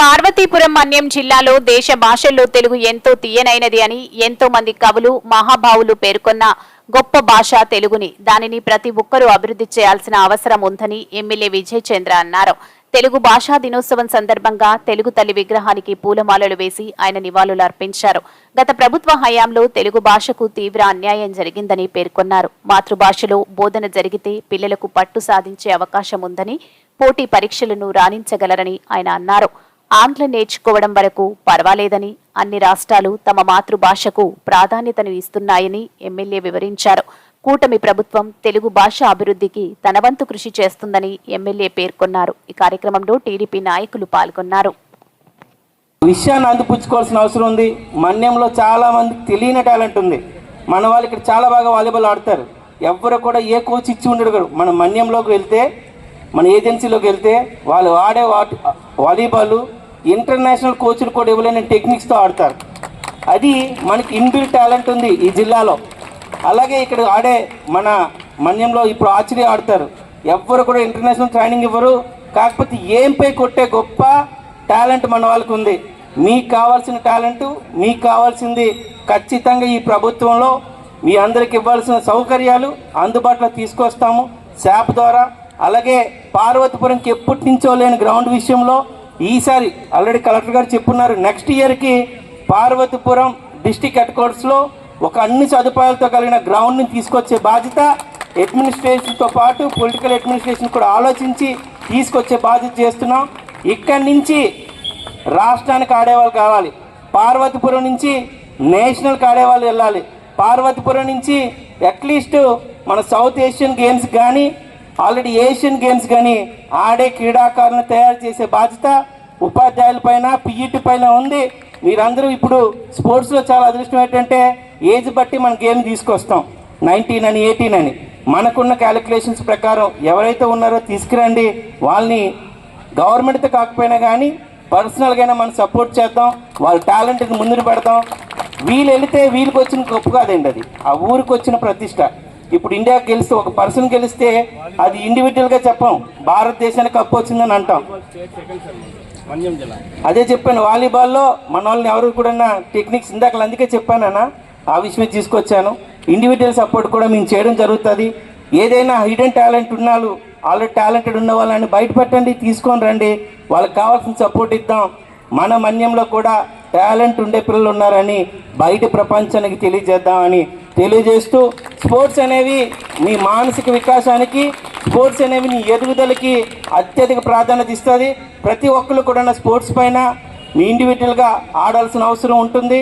పార్వతీపురం మన్యం జిల్లాలో దేశ భాషల్లో తెలుగు ఎంతో తీయనైనది అని ఎంతో మంది కవులు మహాభావులు పేర్కొన్న గొప్ప భాష తెలుగుని. దానిని ప్రతి ఒక్కరూ అభివృద్ధి చేయాల్సిన అవసరం ఉందని ఎమ్మెల్యే విజయ్ చంద్ర అన్నారు. తెలుగు భాషా దినోత్సవం సందర్భంగా తెలుగు తల్లి విగ్రహానికి పూలమాలలు వేసి ఆయన నివాళులు అర్పించారు. గత ప్రభుత్వ హయాంలో తెలుగు భాషకు తీవ్ర అన్యాయం జరిగిందని పేర్కొన్నారు. మాతృభాషలో బోధన జరిగితే పిల్లలకు పట్టు సాధించే అవకాశం ఉందని పోటీ పరీక్షలను రాణించగలరని ఆయన అన్నారు. ఆంగ్లం నేర్చుకోవడం వరకు పర్వాలేదని అన్ని రాష్ట్రాలు తమ మాతృభాషకు ప్రాధాన్యతను ఇస్తున్నాయని ఎమ్మెల్యే వివరించారు. కూటమి ప్రభుత్వం తెలుగు భాష అభివృద్ధికి తన వంతు కృషి చేస్తుందని ఎమ్మెల్యే పేర్కొన్నారు. ఈ కార్యక్రమంలో టీడీపీ నాయకులు పాల్గొన్నారు. విషయాన్ని అందిపుచ్చుకోవాల్సిన అవసరం ఉంది. మన్యంలో చాలా మంది తెలియని టాలెంట్ ఉంది. మన వాళ్ళు ఇక్కడ చాలా బాగా వాలీబాల్ ఆడతారు. ఎవరు కూడా ఏ కోచ్ ఇచ్చి ఉండడు మన మన్యంలోకి వెళ్తే మన ఏజెన్సీలోకి వెళ్తే వాళ్ళు ఆడే వాటి వాలీబాల్ ఇంటర్నేషనల్ కోచ్లు కూడా ఇవ్వలేని టెక్నిక్స్తో ఆడతారు. అది మనకి ఇన్బిల్ టాలెంట్ ఉంది ఈ జిల్లాలో. అలాగే ఇక్కడ ఆడే మన మన్యంలో ఇప్పుడు ఆర్చరీ ఆడతారు. ఎవ్వరు కూడా ఇంటర్నేషనల్ ట్రైనింగ్ ఇవ్వరు. కాకపోతే ఏంపై కొట్టే గొప్ప టాలెంట్ మన వాళ్ళకు ఉంది. మీకు కావాల్సిన టాలెంట్ మీకు కావాల్సింది ఖచ్చితంగా ఈ ప్రభుత్వంలో మీ అందరికి ఇవ్వాల్సిన సౌకర్యాలు అందుబాటులో తీసుకొస్తాము. శాప్ ద్వారా. అలాగే పార్వతీపురంకి ఎప్పటి నుంచో లేని గ్రౌండ్ విషయంలో ఈసారి ఆల్రెడీ కలెక్టర్ గారు చెప్పున్నారు నెక్స్ట్ ఇయర్కి పార్వతీపురం డిస్టిక్ హెడ్ క్వార్టర్స్లో ఒక అన్ని సదుపాయాలతో కలిగిన గ్రౌండ్ని తీసుకొచ్చే బాధ్యత అడ్మినిస్ట్రేషన్తో పాటు పొలిటికల్ అడ్మినిస్ట్రేషన్ కూడా ఆలోచించి తీసుకొచ్చే బాధ్యత చేస్తున్నాం. ఇక్కడి నుంచి రాష్ట్రానికి ఆడేవాళ్ళు కావాలి. పార్వతీపురం నుంచి నేషనల్కి ఆడేవాళ్ళు వెళ్ళాలి. పార్వతీపురం నుంచి అట్లీస్ట్ మన సౌత్ ఏషియన్ గేమ్స్ కానీ ఆల్రెడీ ఏషియన్ గేమ్స్ కానీ ఆడే క్రీడాకారులను తయారు చేసే బాధ్యత ఉపాధ్యాయుల పైన పిఈటి పైన ఉంది. మీరందరూ ఇప్పుడు స్పోర్ట్స్లో చాలా అదృష్టం ఏంటంటే ఏజ్ బట్టి మన గేమ్ తీసుకొస్తాం. నైన్టీన్ అని ఎయిటీన్ అని. మనకున్న క్యాలిక్యులేషన్స్ ప్రకారం ఎవరైతే ఉన్నారో తీసుకురండి. వాళ్ళని గవర్నమెంట్తో కాకపోయినా కానీ పర్సనల్గా మనం సపోర్ట్ చేద్దాం. వాళ్ళ టాలెంట్ని ముందుకు పెడతాం. వీళ్ళు వెళితే వీళ్ళకి వచ్చిన గొప్ప కాదండి అది. ఆ ఊరికి వచ్చిన ప్రతిష్ట. ఇప్పుడు ఇండియా గెలిస్తే ఒక పర్సన్ గెలిస్తే అది ఇండివిజువల్గా చెప్పాం. భారతదేశానికి కప్పు వచ్చిందని అంటాం. అదే చెప్పాను వాలీబాల్లో మన వాళ్ళని ఎవరు కూడా టెక్నిక్స్ ఇందాక అందుకే చెప్పానన్నా ఆ విషయమే తీసుకొచ్చాను. ఇండివిజువల్ సపోర్ట్ కూడా మేము చేయడం జరుగుతుంది. ఏదైనా హిడెన్ టాలెంట్ ఉన్నాళ్ళు ఆల్రెడీ టాలెంటెడ్ ఉన్న వాళ్ళని బయట పెట్టండి తీసుకొని రండి. వాళ్ళకి కావాల్సిన సపోర్ట్ ఇద్దాం. మన మన్యంలో కూడా టాలెంట్ ఉండే పిల్లలు ఉన్నారని బయట ప్రపంచానికి తెలియజేద్దామని తెలియజేస్తూ స్పోర్ట్స్ అనేవి మీ మానసిక వికాసానికి స్పోర్ట్స్ అనేవి నీ ఎదుగుదలకి అత్యధిక ప్రాధాన్యత ఇస్తుంది. ప్రతి ఒక్కరు కూడా స్పోర్ట్స్ పైన మీ ఇండివిజువల్గా ఆడాల్సిన అవసరం ఉంటుంది.